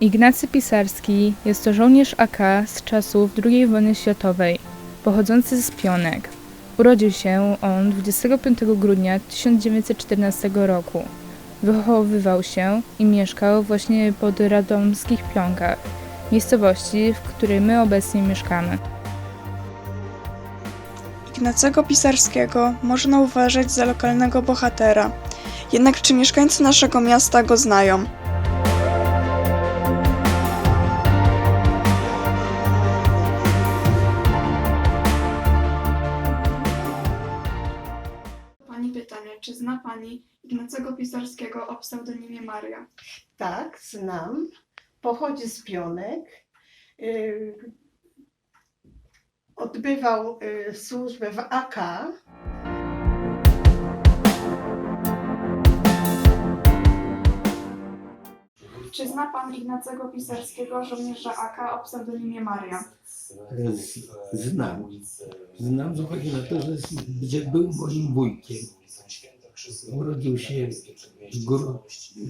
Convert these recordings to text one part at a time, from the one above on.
Ignacy Pisarski jest to żołnierz AK z czasów II wojny światowej, pochodzący z Pionek. Urodził się on 25 grudnia 1914 roku. Wychowywał się i mieszkał właśnie pod radomskich Pionkach, miejscowości, w której my obecnie mieszkamy. Ignacego Pisarskiego można uważać za lokalnego bohatera. Jednak czy mieszkańcy naszego miasta go znają? Pani Ignacego Pisarskiego o pseudonimie Maria? Tak, znam. Pochodzi z Pionek. Y, Odbywał y, służbę w AK. Czy zna Pan Ignacego Pisarskiego, żołnierza AK o pseudonimie Maria? Z- Znam. Znam z uwagi na to, że z- gdzie był moim wujkiem. Urodził się w gru-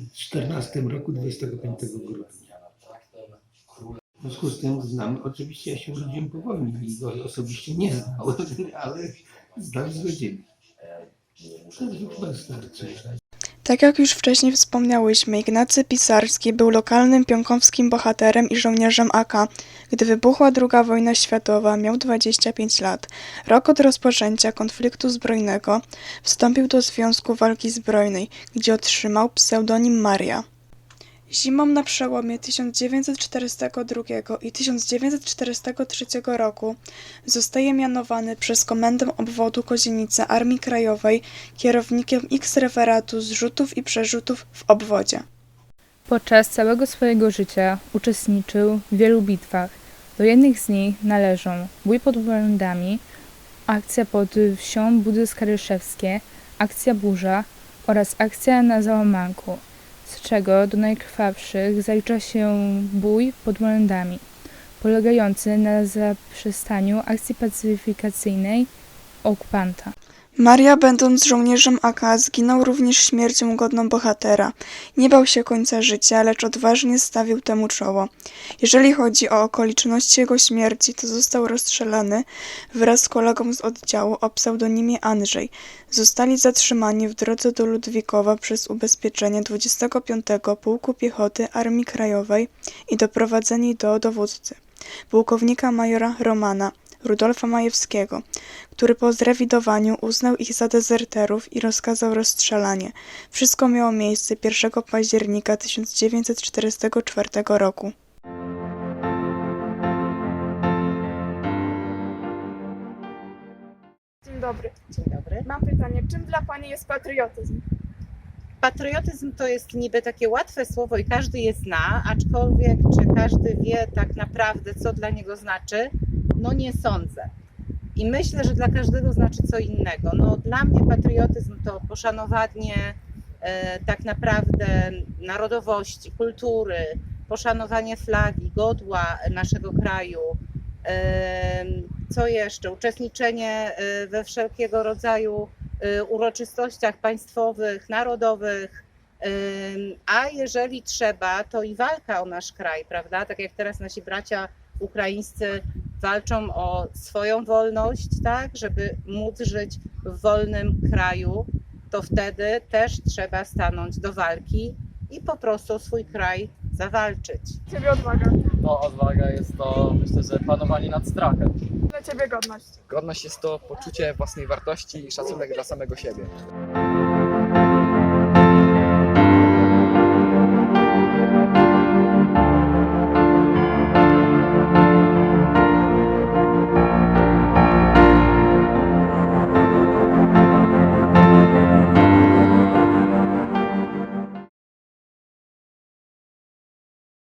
w 14 roku 25 grudnia. W związku z tym znam, oczywiście ja się urodziłem po wojnie i go osobiście nie znałem, ale znam z rodziny. To już chyba starczy. Tak jak już wcześniej wspomniałyśmy, Ignacy Pisarski był lokalnym pionkowskim bohaterem i żołnierzem AK. Gdy wybuchła II wojna światowa, miał 25 lat. Rok od rozpoczęcia konfliktu zbrojnego wstąpił do Związku Walki Zbrojnej, gdzie otrzymał pseudonim Maria. Zimą na przełomie 1942 i 1943 roku zostaje mianowany przez Komendę Obwodu Kozienice Armii Krajowej kierownikiem X-referatu zrzutów i przerzutów w obwodzie. Podczas całego swojego życia uczestniczył w wielu bitwach. Do jednych z nich należą bój pod Błędami, akcja pod wsią Budy Skaryszewskie, akcja Burza oraz akcja na Załamanku, z czego do najkrwawszych zalicza się bój pod Błędami, polegający na zaprzestaniu akcji pacyfikacyjnej okupanta. Maria, będąc żołnierzem AK, zginął również śmiercią godną bohatera. Nie bał się końca życia, lecz odważnie stawił temu czoło. Jeżeli chodzi o okoliczności jego śmierci, to został rozstrzelany wraz z kolegą z oddziału o pseudonimie Andrzej. Zostali zatrzymani w drodze do Ludwikowa przez ubezpieczenie 25 Pułku Piechoty Armii Krajowej i doprowadzeni do dowódcy, pułkownika majora Romana. Rudolfa Majewskiego, który po zrewidowaniu uznał ich za dezerterów i rozkazał rozstrzelanie. Wszystko miało miejsce 1 października 1944 roku. Dzień dobry. Dzień dobry. Mam pytanie, czym dla Pani jest patriotyzm? Patriotyzm to jest niby takie łatwe słowo i każdy je zna, aczkolwiek czy każdy wie tak naprawdę, co dla niego znaczy? No nie sądzę. I myślę, że dla każdego znaczy co innego. No, dla mnie patriotyzm to poszanowanie e, tak naprawdę narodowości, kultury, poszanowanie flagi, godła naszego kraju. E, co jeszcze? Uczestniczenie e, we wszelkiego rodzaju y, uroczystościach państwowych, narodowych, ym, a jeżeli trzeba, to i walka o nasz kraj, prawda? Tak jak teraz nasi bracia ukraińscy walczą o swoją wolność, tak, żeby móc żyć w wolnym kraju, to wtedy też trzeba stanąć do walki i po prostu swój kraj zawalczyć. Dla Ciebie odwaga, To odwaga jest to, myślę, że panowanie nad strachem. dla Ciebie godność. Godność jest to poczucie własnej wartości i szacunek dla samego siebie.